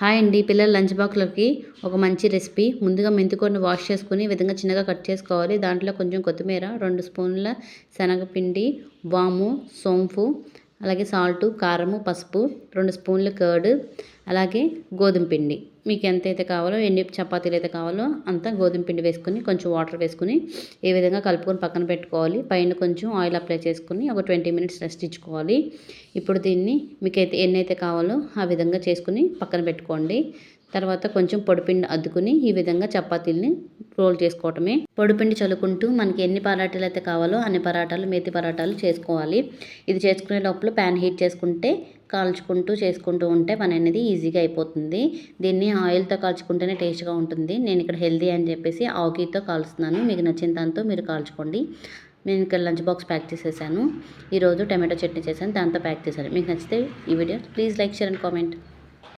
Hi అండి. పిల్లల lunch బాక్స్లోకి ఒక మంచి రెసిపీ. ముందుగా మెంతికూరని వాష్ చేసుకుని విధంగా చిన్నగా కట్ చేసుకోవాలి. దాంట్లో కొంచెం కొత్తిమీర రెండు స్పూన్ల శనగపిండి వాము సోంపు అలాగే సాల్టు కారము పసుపు రెండు స్పూన్లు కర్డ్ అలాగే గోధుమ పిండి. మీకు ఎంతైతే కావాలో ఎన్ని చపాతీలు అయితే కావాలో అంత గోధుమ పిండి వేసుకుని కొంచెం వాటర్ వేసుకుని ఏ విధంగా కలుపుకొని పక్కన పెట్టుకోవాలి. పైన కొంచెం ఆయిల్ అప్లై చేసుకుని ఒక ట్వంటీ మినిట్స్ రెస్ట్ ఇచ్చుకోవాలి. ఇప్పుడు దీన్ని మీకు అయితే ఎన్నైతే కావాలో ఆ విధంగా చేసుకుని పక్కన పెట్టుకోండి. తర్వాత కొంచెం పొడిపిండి అద్దుకుని ఈ విధంగా చపాతీల్ని రోల్ చేసుకోవటమే. పొడిపిండి చల్లుకుంటూ మనకి ఎన్ని పరాటాలు అయితే కావాలో అన్ని పరాటాలు మేతి పరాటాలు చేసుకోవాలి. ఇది చేసుకునే లోపల ప్యాన్ హీట్ చేసుకుంటే కాల్చుకుంటూ చేసుకుంటూ ఉంటే పని అనేది ఈజీగా అయిపోతుంది. దీన్ని ఆయిల్తో కాల్చుకుంటేనే టేస్ట్గా ఉంటుంది. నేను ఇక్కడ హెల్దీ అని చెప్పేసి ఆకీతో కాలుస్తున్నాను. మీకు నచ్చిన దాంతో మీరు కాల్చుకోండి. నేను ఇక్కడ లంచ్ బాక్స్ ప్యాక్ చేసేసాను. ఈరోజు టమాటో చట్నీ చేశాను. దాంతో ప్యాక్ చేశాను. మీకు నచ్చితే ఈ video please like share and comment.